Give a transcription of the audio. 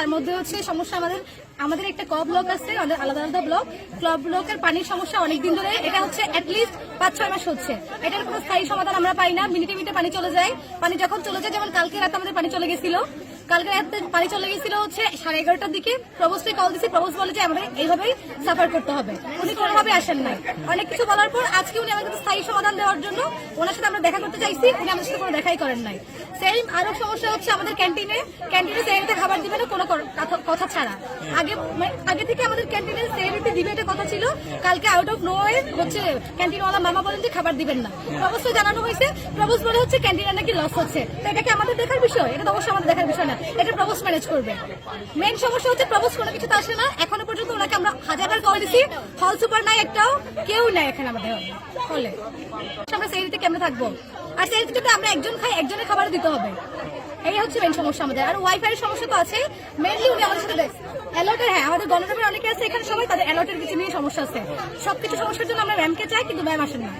তার মধ্যে হচ্ছে সমস্যা আমাদের আমাদের একটা ক ব্লক আছে আলাদা আলাদা ব্লক। ক্লব ব্লকের পানির সমস্যা অনেকদিন ধরে, এটা হচ্ছে অ্যাটলিস্ট পাঁচ, ছয় মাস হচ্ছে। এটার কোনো স্থায়ী সমাধান আমরা পাই না। মিনিটে মিনিটে পানি চলে যায়। পানি যখন চলে যায়, যেমন কালকে রাত আমাদের পানি চলে গেছিল কালকে রাতে পানি চলে গেছিল হচ্ছে সাড়ে এগারোটার দিকে। প্রবোসকে কল দিছি প্রবোস বলে যে আমাদের এইভাবেই সাফার করতে হবে। উনি কোনোভাবে আসেন নাই। অনেক কিছু বলার পর আজকে উনি আমাদের স্থায়ী সমাধান দেওয়ার জন্য ওনার সাথে আমরা দেখা করতে চাইছি, উনি আমাদের সাথে কোনো দেখাই করেন নাই। সেম আরও সমস্যা হচ্ছে আমাদের ক্যান্টিনে ক্যান্টিনে সেরিতে খাবার দিবে না, কোনো কথা- ছাড়া। আগে মানে আগে থেকে আমাদের ক্যান্টিনে সেরিতে দিবে এটা কথা ছিল। কালকে আউট অফ নো হচ্ছে ক্যান্টিনওয়ালা মামা বলেন যে খাবার দিবেন না। অবশ্যই জানানো হয়েছে, প্রবোস বলে হচ্ছে ক্যান্টিনে নাকি লস হচ্ছে। তো এটা কি আমাদের দেখার বিষয়? এটা তো অবশ্যই আমাদের দেখার বিষয় না। এটা প্রবোস ম্যানেজ করবে। মেন সমস্যা হচ্ছে প্রবোস কোনো কিছুতে আসে না। এখনও পর্যন্ত ওনাকে আমরা হাজারবার কল দিছি। হল সুপার নাই একটাও, কেউ নাই এখানে আমাদের। হলে আমরা সেরিতে কেমনে থাকব? আর যদি আমরা একজন খাই, একজনের খাবার দিতে হবে। এই হচ্ছে মেন সমস্যা আমাদের। আর ওয়াইফাই এর সমস্যা তো আছে। মেনলি উনি আমাদের সাথে অ্যালার্টের হ্যাঁ আমাদের গণতন্ত্রের অনেকে আছে, এখানে সবাই তাদের অ্যালার্টের কিছু নিয়ে সমস্যা আছে। সবকিছু সমস্যার জন্য আমরা ম্যামকে চাই, কিন্তু ম্যাম আসেন না।